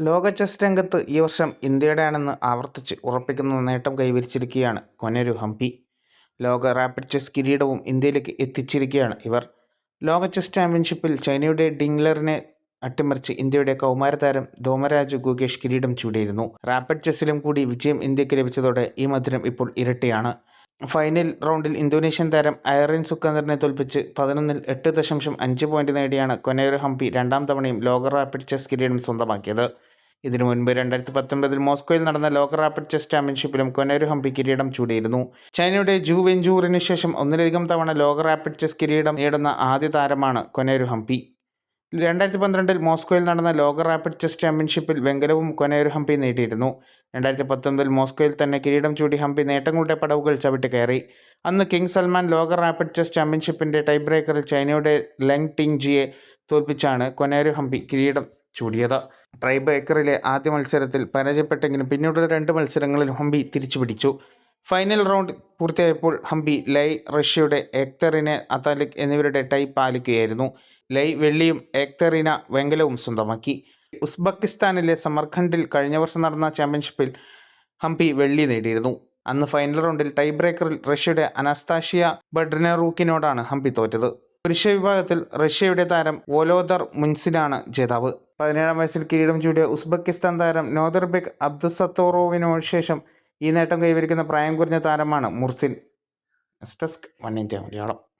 ലോക ചെസ് രംഗത്ത് ഈ വർഷം ഇന്ത്യയുടെയാണെന്ന് ആവർത്തിച്ച് ഉറപ്പിക്കുന്ന നേട്ടം കൈവരിച്ചിരിക്കുകയാണ് കൊനരു ഹംപി. ലോക റാപ്പിഡ് ചെസ് കിരീടവും ഇന്ത്യയിലേക്ക് എത്തിച്ചിരിക്കുകയാണ് ഇവർ. ലോക ചെസ് ചാമ്പ്യൻഷിപ്പിൽ ചൈനയുടെ ഡിംഗ്ലറിനെ അട്ടിമറിച്ച് ഇന്ത്യയുടെ കൗമാരതാരം ധോമരാജ് ഗുകേഷ് കിരീടം ചൂടിയിരുന്നു. റാപ്പിഡ് ചെസ്സിലും കൂടി വിജയം ഇന്ത്യയ്ക്ക് ലഭിച്ചതോടെ ഈ മധുരം ഇപ്പോൾ ഇരട്ടിയാണ്. ഫൈനൽ റൗണ്ടിൽ ഇന്തോനേഷ്യൻ താരം ഐറിൻ സുക്കന്ദറിനെ തോൽപ്പിച്ച് പതിനൊന്നിൽ എട്ട് ദശാംശം അഞ്ച് പോയിന്റ് നേടിയാണ് കൊനേരു ഹംപി രണ്ടാം തവണയും ലോക റാപ്പിഡ് ചെസ് കിരീടം സ്വന്തമാക്കിയത്. ഇതിനു മുൻപ് രണ്ടായിരത്തി പത്തൊൻപതിൽ മോസ്കോയിൽ നടന്ന ലോക റാപ്പിഡ് ചെസ് ചാമ്പ്യൻഷിപ്പിലും കൊനേരു ഹംപി കിരീടം ചൂടിയിരുന്നു ചൈനയുടെ ജൂ വെഞ്ചൂറിന് ശേഷം ഒന്നിലധികം തവണ ലോക റാപ്പിഡ് ചെസ് കിരീടം നേടുന്ന ആദ്യ താരമാണ് കൊനേരു ഹംപി. രണ്ടായിരത്തി പന്ത്രണ്ടിൽ മോസ്കോയിൽ നടന്ന ലോക റാപ്പിഡ് ചെസ് ചാമ്പ്യൻഷിപ്പിൽ വെങ്കലവും കൊനേരു ഹംപി നേടിയിരുന്നു. രണ്ടായിരത്തി പത്തൊമ്പതിൽ മോസ്കോയിൽ തന്നെ കിരീടം ചൂടി ഹംപി നേട്ടങ്ങളുടെ പടവുകൾ ചവിട്ടി കയറി. അന്ന് കിങ് സൽമാൻ ലോക റാപ്പിഡ് ചെസ് ചാമ്പ്യൻഷിപ്പിന്റെ ടൈ ബ്രേക്കറിൽ ചൈനയുടെ ലെങ് ടിങ് ജിയെ തോൽപ്പിച്ചാണ് കൊനേരു ഹംപി കിരീടം ചൂടിയത്. ടൈ ബ്രേക്കറിലെ ആദ്യ മത്സരത്തിൽ പരാജയപ്പെട്ടെങ്കിലും പിന്നീടുള്ള രണ്ട് മത്സരങ്ങളിൽ ഹംപി തിരിച്ചുപിടിച്ചു. ഫൈനൽ റൗണ്ട് പൂർത്തിയായപ്പോൾ ഹംപി ലൈ റഷ്യയുടെ എക്തറിനെ അതാലിക് എന്നിവരുടെ ടൈ പാലിക്കുകയായിരുന്നു. ലൈ വെള്ളിയും എക്തറിന വെങ്കലവും സ്വന്തമാക്കി. ഉസ്ബെക്കിസ്ഥാനിലെ സമർഖണ്ഡിൽ കഴിഞ്ഞ വർഷം നടന്ന ചാമ്പ്യൻഷിപ്പിൽ ഹംപി വെള്ളി നേടിയിരുന്നു. അന്ന് ഫൈനൽ റൗണ്ടിൽ ടൈ ബ്രേക്കറിൽ റഷ്യയുടെ അനസ്താഷിയ ബഡ്നറൂക്കിനോടാണ് ഹംപി തോറ്റത്. പുരുഷ വിഭാഗത്തിൽ റഷ്യയുടെ താരം വോലോദർ മുൻസിനാണ് ജേതാവ്. പതിനേഴാം വയസ്സിൽ കിരീടം ചൂടിയ ഉസ്ബെക്കിസ്ഥാൻ താരം നോദർബെക് അബ്ദുസത്തോറോവിനു ശേഷം ഈ നേട്ടം കൈവരിക്കുന്ന പ്രായം കുറഞ്ഞ താരമാണ് Murzin. Next desk one India Malayalam.